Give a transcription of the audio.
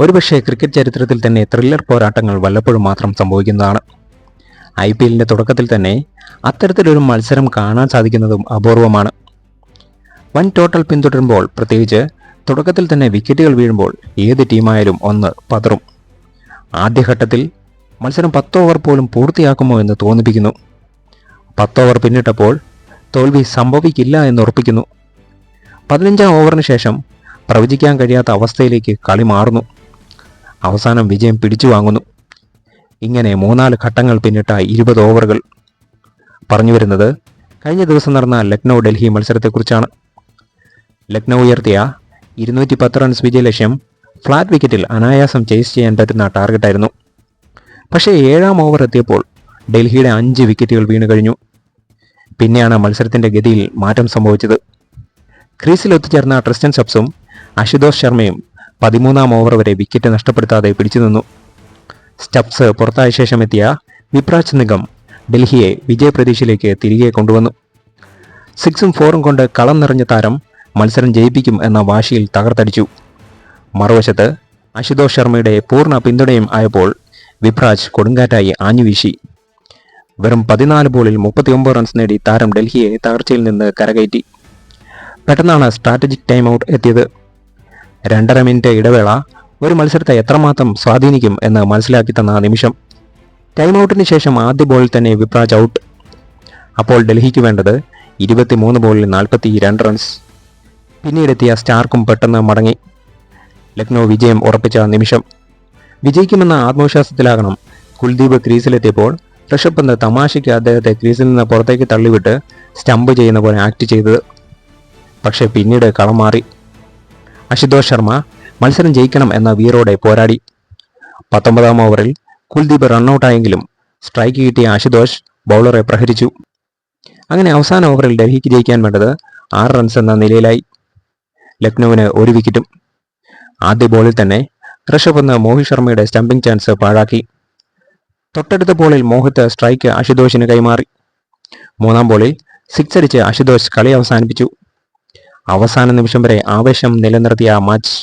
ഒരുപക്ഷെ ക്രിക്കറ്റ് ചരിത്രത്തിൽ തന്നെ ത്രില്ലർ പോരാട്ടങ്ങൾ വല്ലപ്പോഴും മാത്രം സംഭവിക്കുന്നതാണ്. ഐ പി എല്ലിന്റെ തുടക്കത്തിൽ തന്നെ അത്തരത്തിലൊരു മത്സരം കാണാൻ സാധിക്കുന്നതും അപൂർവമാണ്. വൻ ടോട്ടൽ പിന്തുടരുമ്പോൾ പ്രത്യേകിച്ച് തുടക്കത്തിൽ തന്നെ വിക്കറ്റുകൾ വീഴുമ്പോൾ ഏത് ടീമായാലും ഒന്ന് പതറും. ആദ്യഘട്ടത്തിൽ മത്സരം പത്ത് ഓവർ പോലും പൂർത്തിയാക്കുമോ എന്ന് തോന്നിപ്പിക്കുന്നു. പത്ത് ഓവർ പിന്നിട്ടപ്പോൾ തോൽവി സംഭവിക്കില്ല എന്ന് ഉറപ്പിക്കുന്നു. പതിനഞ്ചാം ഓവറിന് ശേഷം പ്രവചിക്കാൻ കഴിയാത്ത അവസ്ഥയിലേക്ക് കളി മാറുന്നു. അവസാനം വിജയം പിടിച്ചു വാങ്ങുന്നു. ഇങ്ങനെ മൂന്നാൽ ഘട്ടങ്ങൾ പിന്നിട്ട ഇരുപത് ഓവറുകൾ പറഞ്ഞു വരുന്നത് കഴിഞ്ഞ ദിവസം നടന്ന ലക്നൗ ഡൽഹി മത്സരത്തെക്കുറിച്ചാണ്. ലക്നൗ ഉയർത്തിയ ഇരുന്നൂറ്റി പത്ത് റൺസ് വിജയലക്ഷ്യം ഫ്ലാറ്റ് വിക്കറ്റിൽ അനായാസം ചേസ് ചെയ്യാൻ പറ്റുന്ന ടാർഗറ്റായിരുന്നു പക്ഷേ ഏഴാം ഓവർ എത്തിയപ്പോൾ ഡൽഹിയുടെ അഞ്ച് വിക്കറ്റുകൾ വീണു കഴിഞ്ഞു. പിന്നെയാണ് മത്സരത്തിന്റെ ഗതിയിൽ മാറ്റം സംഭവിച്ചത്. ക്രീസിൽ ഒത്തുചേർന്ന ട്രിസ്റ്റൻ സബ്സും അശുതോഷ് ശർമ്മയും പതിമൂന്നാം ഓവർ വരെ വിക്കറ്റ് നഷ്ടപ്പെടുത്താതെ പിടിച്ചു നിന്നു. സ്റ്റബ്സ് പുറത്തായ ശേഷം എത്തിയ വിപ്രാജ് നിഗം ഡൽഹിയെ വിജയപ്രതീക്ഷയിലേക്ക് തിരികെ കൊണ്ടുവന്നു. സിക്സും ഫോറും കൊണ്ട് കളം നിറഞ്ഞ താരം മത്സരം ജയിപ്പിക്കും എന്ന വാശിയിൽ തകർത്തടിച്ചു. മറുവശത്ത് അശുതോഷ് ശർമ്മയുടെ പൂർണ പിന്തുണയും ആയപ്പോൾ വിപ്രാജ് കൊടുങ്കാറ്റായി ആഞ്ഞുവീശി വെറും പതിനാല് ബോളിൽ മുപ്പത്തിയൊമ്പത് റൺസ് നേടി താരം ഡൽഹിയെ തകർച്ചയിൽ നിന്ന് കരകയറ്റി. പെട്ടെന്നാണ് സ്ട്രാറ്റജിക് ടൈം ഔട്ട് എത്തിയത്. രണ്ടര മിനിറ്റ് ഇടവേള ഒരു മത്സരത്തെ എത്രമാത്രം സ്വാധീനിക്കും എന്ന് മനസ്സിലാക്കി തന്ന നിമിഷം. ടൈം ഔട്ടിന് ശേഷം ആദ്യ ബോളിൽ തന്നെ വിപ്രാജ് ഔട്ട് അപ്പോൾ ഡൽഹിക്ക് വേണ്ടത് ഇരുപത്തിമൂന്ന് ബോളിൽ നാൽപ്പത്തി രണ്ട് റൺസ് പിന്നീടെത്തിയ സ്റ്റാർക്കും പെട്ടെന്ന് മടങ്ങി. ലക്നൗ വിജയം ഉറപ്പിച്ച നിമിഷം. വിജയിക്കുമെന്ന ആത്മവിശ്വാസത്തിലാകണം. കുൽദീപ് ക്രീസിലെത്തിയപ്പോൾ ഋഷഭ് പന്ത് തമാശയ്ക്ക് അദ്ദേഹത്തെ ക്രീസിൽ നിന്ന് പുറത്തേക്ക് തള്ളിവിട്ട് സ്റ്റമ്പ് ചെയ്യുന്ന പോലെ ആക്ട് ചെയ്തത്. പക്ഷേ പിന്നീട് കളം മാറി. അശുതോഷ് ശർമ്മ മത്സരം ജയിക്കണം എന്ന വീറോടെ പോരാടി. പത്തൊമ്പതാം ഓവറിൽ കുൽദീപ് റണ്ണൌട്ടായെങ്കിലും സ്ട്രൈക്ക് കിട്ടിയ അശുതോഷ് ബൗളറെ പ്രഹരിച്ചു. അങ്ങനെ അവസാന ഓവറിൽ ഡൽഹിക്ക് ജയിക്കാൻ വേണ്ടത് ആറ് റൺസ് എന്ന നിലയിലായി. ലക്നൌവിന് ഒരു വിക്കറ്റും ആദ്യ ബോളിൽ തന്നെ ഋഷഭ് എന്ന മോഹിത് ശർമ്മയുടെ സ്റ്റംപിംഗ് ചാൻസ് പാഴാക്കി. തൊട്ടടുത്ത ബോളിൽ മോഹിത് സ്ട്രൈക്ക് അശുതോഷിന് കൈമാറി. മൂന്നാം ബോളിൽ സിക്സ് അടിച്ച് അശുതോഷ് കളി അവസാനിപ്പിച്ചു. അവസാന നിമിഷം വരെ ആവേശം നിലനിർത്തിയ മാച്ച്